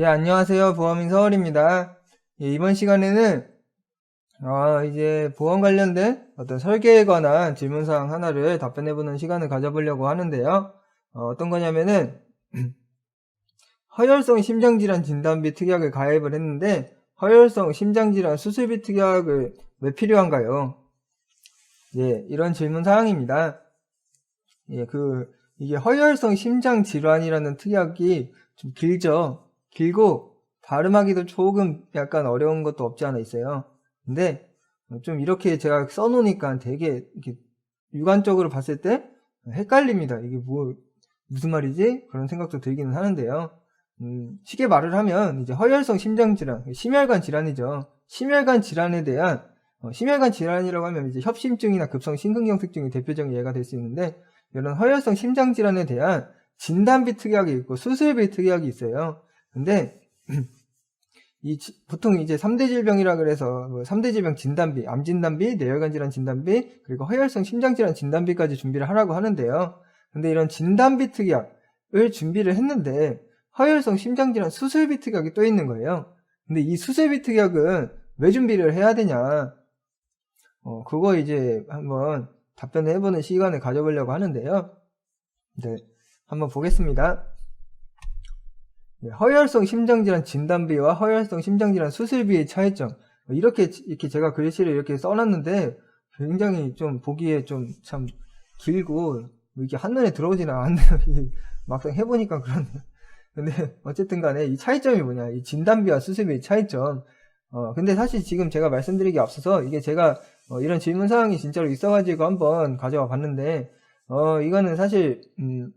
예, 안녕하세요. 보험인 서울입니다. 예, 이번 시간에는 아, 이제 보험 관련된 어떤 설계에 관한 질문사항 하나를 답변해 보는 시간을 가져보려고 하는데요. 어, 떤 거냐면은 허혈성 심장질환 진단비 특약을 가입을 했는데 허혈성 심장질환 수술비 특약을 왜 필요한가요? 예, 이런 질문 사항입니다. 예, 그 이게 허혈성 심장 질환이라는 특약이 좀 길죠. 길고 발음하기도 조금 약간 어려운 것도 없지 않아 있어요. 근데 좀 이렇게 제가 써놓으니까 되게 이렇게 육안적으로 봤을 때 헷갈립니다. 이게 뭐 무슨 말이지? 그런 생각도 들기는 하는데요. 음, 쉽게 말을 하면 이제 허혈성 심장 질환, 심혈관 질환이죠. 심혈관 질환에 대한 어, 심혈관 질환이라고 하면 이제 협심증이나 급성 심근경색증이 대표적인 예가 될 수 있는데 이런 허혈성 심장 질환에 대한 진단비 특약이 있고 수술비 특약이 있어요. 근데 이 보통 이제 3대 질병이라 그래서 뭐 3대 질병 진단비, 암 진단비, 뇌혈관 질환 진단비, 그리고 허혈성 심장 질환 진단비까지 준비를 하라고 하는데요. 근데 이런 진단비 특약을 준비를 했는데 허혈성 심장 질환 수술비 특약이 또 있는 거예요. 근데 이 수술비 특약은 왜 준비를 해야 되냐? 어, 그거 이제 한번 답변을 해보는 시간을 가져보려고 하는데요. 네, 한번 보겠습니다. 네, 허혈성 심장질환 진단비와 허혈성 심장질환 수술비의 차이점. 이렇게, 이렇게 제가 글씨를 이렇게 써놨는데 굉장히 좀 보기에 좀 참 길고 뭐 이게 한눈에 들어오지는 않네요. 막상 해보니까 그렇네요. 근데 어쨌든 간에 이 차이점이 뭐냐. 이 진단비와 수술비의 차이점. 어, 근데 사실 지금 제가 말씀드리기 앞서서 이게 제가 어, 이런 질문 사항이 진짜로 있어가지고 한번 가져와 봤는데, 어, 이거는 사실, 음,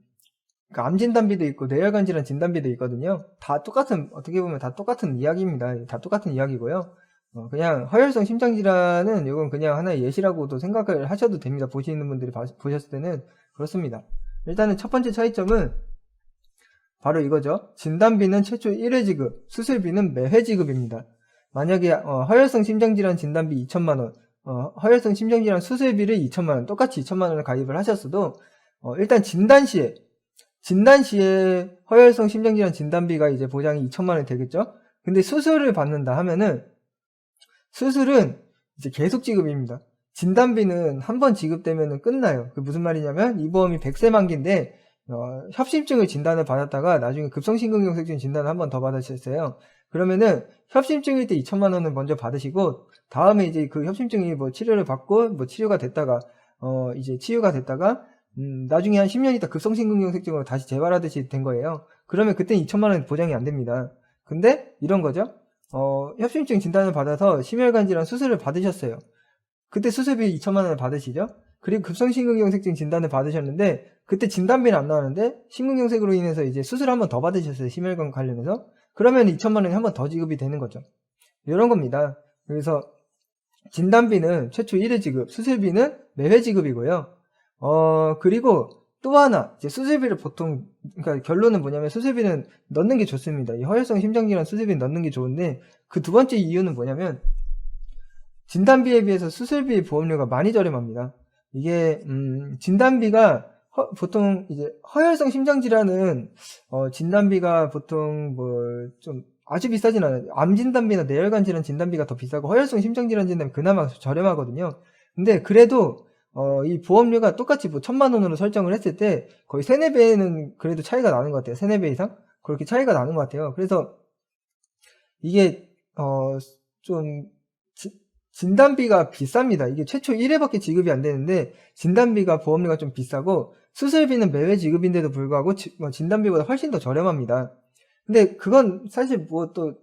그러니까 암 진단비도 있고 뇌혈관 질환 진단비도 있거든요. 다 똑같은 어떻게 보면 다 똑같은 이야기입니다. 다 똑같은 이야기고요. 어, 그냥 허혈성 심장 질환은 이건 그냥 하나의 예시라고도 생각을 하셔도 됩니다. 보시는 분들이 봐, 보셨을 때는 그렇습니다. 일단은 첫 번째 차이점은 바로 이거죠. 진단비는 최초 1회 지급, 수술비는 매회 지급입니다. 만약에 어, 허혈성 심장질환 진단비 2천만 원, 어, 허혈성 심장질환 수술비를 2천만 원, 똑같이 2천만 원을 가입을 하셨어도 어, 일단 진단 시에 진단 시에 허혈성 심장질환 진단비가 이제 보장이 2천만 원이 되겠죠? 근데 수술을 받는다 하면은 수술은 이제 계속 지급입니다. 진단비는 한 번 지급되면 끝나요. 그 무슨 말이냐면 이 보험이 100세 만기인데 어, 협심증을 진단을 받았다가 나중에 급성심근경색증 진단을 한 번 더 받으셨어요. 그러면은 협심증일 때 2천만 원을 먼저 받으시고 다음에 이제 그 협심증이 뭐 치료를 받고 뭐 치료가 됐다가 어 이제 치유가 됐다가 음, 나중에 한 10년 있다 급성심근경색증으로 다시 재발하듯이 된 거예요. 그러면 그때 2천만 원 보장이 안 됩니다. 근데 이런 거죠. 어, 협심증 진단을 받아서 심혈관 질환 수술을 받으셨어요. 그때 수술비 2천만 원을 받으시죠. 그리고 급성심근경색증 진단을 받으셨는데 그때 진단비는 안 나왔는데 심근경색으로 인해서 이제 수술 한 번 더 받으셨어요. 심혈관 관련해서. 그러면 2천만 원이 한 번 더 지급이 되는 거죠. 이런 겁니다. 그래서 진단비는 최초 1회 지급, 수술비는 매회 지급이고요. 어, 그리고 또 하나, 이제 수술비를 보통, 그러니까 결론은 뭐냐면 수술비는 넣는 게 좋습니다. 이 허혈성 심장질환 수술비 넣는 게 좋은데 그 두 번째 이유는 뭐냐면 진단비에 비해서 수술비 보험료가 많이 저렴합니다. 이게, 음, 진단비가 허, 보통 이제 허혈성 심장질환은 어, 진단비가 보통 뭐 좀 아주 비싸진 않아요. 암 진단비나 뇌혈관 질환 진단비가 더 비싸고 허혈성 심장질환 진단비 그나마 저렴하거든요. 근데 그래도 어, 이 보험료가 똑같이 뭐 천만 원으로 설정을 했을 때 거의 세네 배는 그래도 차이가 나는 것 같아요. 세네 배 이상 그렇게 차이가 나는 것 같아요. 그래서 이게 어, 좀 진단비가 비쌉니다. 이게 최초 1회밖에 지급이 안 되는데 진단비가 보험료가 좀 비싸고 수술비는 매회 지급인데도 불구하고 뭐 진단비보다 훨씬 더 저렴합니다. 근데 그건 사실 뭐 또뭐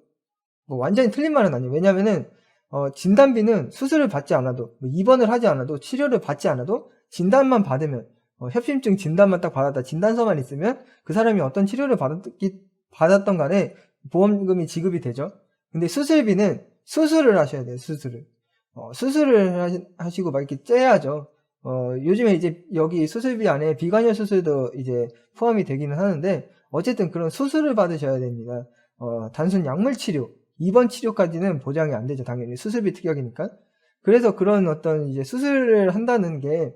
뭐 완전히 틀린 말은 아니에요. 왜냐면은 어, 진단비는 수술을 받지 않아도 뭐 입원을 하지 않아도 치료를 받지 않아도 진단만 받으면 어, 협심증 진단만 딱 받았다 진단서만 있으면 그 사람이 어떤 치료를 받았기, 받았던 간에 보험금이 지급이 되죠. 근데 수술비는 수술을 하셔야 돼요. 수술을 어, 수술을 하시, 고막 이렇게 째야죠. 어, 요즘에 이제 여기 수술비 안에 비관여 수술도 이제 포함이 되기는 하는데 어쨌든 그런 수술을 받으셔야 됩니다. 어, 단순 약물 치료, 입원 치료까지는 보장이 안 되죠. 당연히 수술비 특약이니까. 그래서 그런 어떤 이제 수술을 한다는 게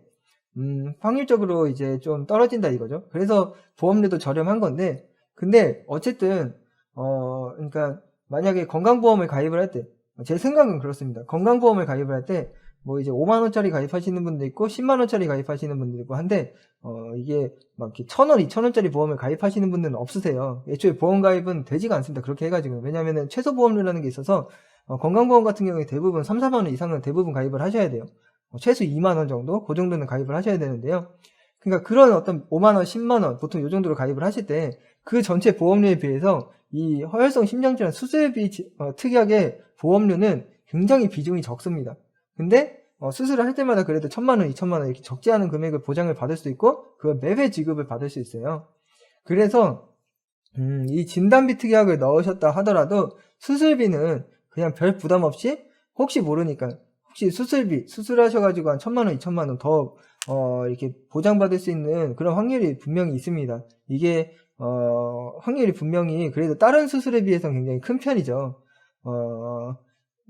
음, 확률적으로 이제 좀 떨어진다 이거죠. 그래서 보험료도 저렴한 건데 근데 어쨌든 어, 그러니까 만약에 건강보험을 가입을 할 때, 제 생각은 그렇습니다. 건강보험을 가입을 할 때, 뭐 이제 5만 원짜리 가입하시는 분도 있고, 10만 원짜리 가입하시는 분도 있고 한데, 어, 이게 막 이렇게 1000원, 2000원짜리 보험을 가입하시는 분들은 없으세요. 애초에 보험 가입은 되지가 않습니다. 그렇게 해가지고. 왜냐면은 최소 보험료라는 게 있어서, 어, 건강보험 같은 경우에 대부분 3, 4만 원 이상은 대부분 가입을 하셔야 돼요. 어, 최소 2만 원 정도? 그 정도는 가입을 하셔야 되는데요. 그러니까 그런 어떤 5만 원, 10만 원, 보통 이 정도로 가입을 하실 때, 그 전체 보험료에 비해서 이 허혈성 심장질환 수술비 지- 어, 특약의 보험료는 굉장히 비중이 적습니다. 근데 어, 수술을 할 때마다 그래도 천만 원, 이천만 원 이렇게 적지 않은 금액을 보장을 받을 수 있고 그걸 매회 지급을 받을 수 있어요. 그래서 음, 이 진단비 특약을 넣으셨다 하더라도 수술비는 그냥 별 부담 없이 혹시 모르니까 혹시 수술비 수술하셔가지고 한 천만 원, 이천만 원더 어, 이렇게 보장받을 수 있는 그런 확률이 분명히 있습니다. 이게 어, 확률이 분명히 그래도 다른 수술에 비해서 굉장히 큰 편이죠. 어,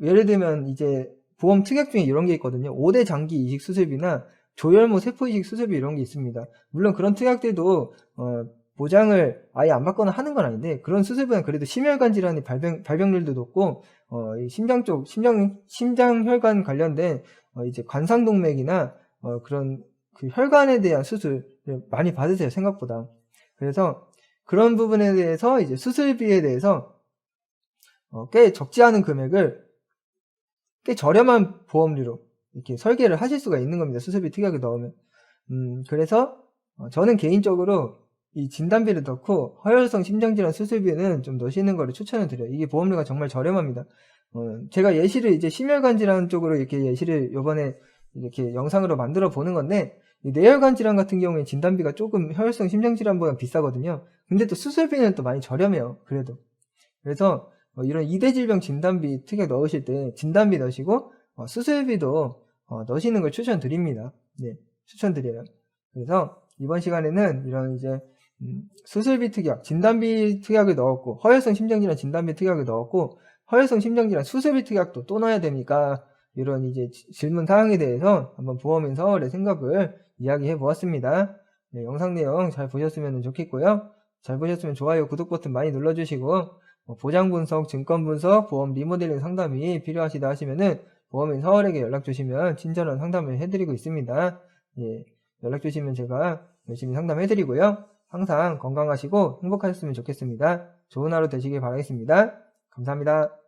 예를 들면 이제 보험 특약 중에 이런 게 있거든요. 5대 장기 이식 수술비나 조혈모 세포 이식 수술비 이런 게 있습니다. 물론 그런 특약들도 어, 보장을 아예 안 받거나 하는 건 아닌데 그런 수술비는 그래도 심혈관 질환의 발병, 발병률도 높고 어, 이 심장 쪽 심장 심장 혈관 관련된 어, 이제 관상동맥이나 어, 그런 그 혈관에 대한 수술을 많이 받으세요 생각보다. 그래서 그런 부분에 대해서 이제 수술비에 대해서 어, 꽤 적지 않은 금액을 꽤 저렴한 보험료로 이렇게 설계를 하실 수가 있는 겁니다. 수술비 특약을 넣으면. 음, 그래서 어, 저는 개인적으로 이 진단비를 넣고 허혈성 심장질환 수술비는 좀 넣으시는 거를 추천을 드려요. 이게 보험료가 정말 저렴합니다. 어, 제가 예시를 이제 심혈관 질환 쪽으로 이렇게 예시를 요번에 이렇게 영상으로 만들어 보는 건데 이 뇌혈관 질환 같은 경우에 진단비가 조금 혈혈성 심장 질환보다 비싸거든요. 근데 또 수술비는 또 많이 저렴해요. 그래도. 그래서 어, 이런 이대 질병 진단비 특약 넣으실 때 진단비 넣으시고 어, 수술비도 어, 넣으시는 걸 추천드립니다. 네, 추천드려요. 그래서 이번 시간에는 이런 이제 음, 수술비 특약, 진단비 특약을 넣었고 허혈성 심장질환 진단비 특약을 넣었고 허혈성 심장질환 수술비 특약도 또 넣어야 되니까 이런 이제 지- 질문 사항에 대해서 한번 보험인서울의 생각을 이야기해 보았습니다. 네, 영상 내용 잘 보셨으면 좋겠고요. 잘 보셨으면 좋아요, 구독 버튼 많이 눌러주시고 뭐 보장 분석, 증권 분석, 보험 리모델링 상담이 필요하시다 하시면은 보험인 서울에게 연락 주시면 친절한 상담을 해드리고 있습니다. 예, 연락 주시면 제가 열심히 상담해드리고요. 항상 건강하시고 행복하셨으면 좋겠습니다. 좋은 하루 되시길 바라겠습니다. 감사합니다.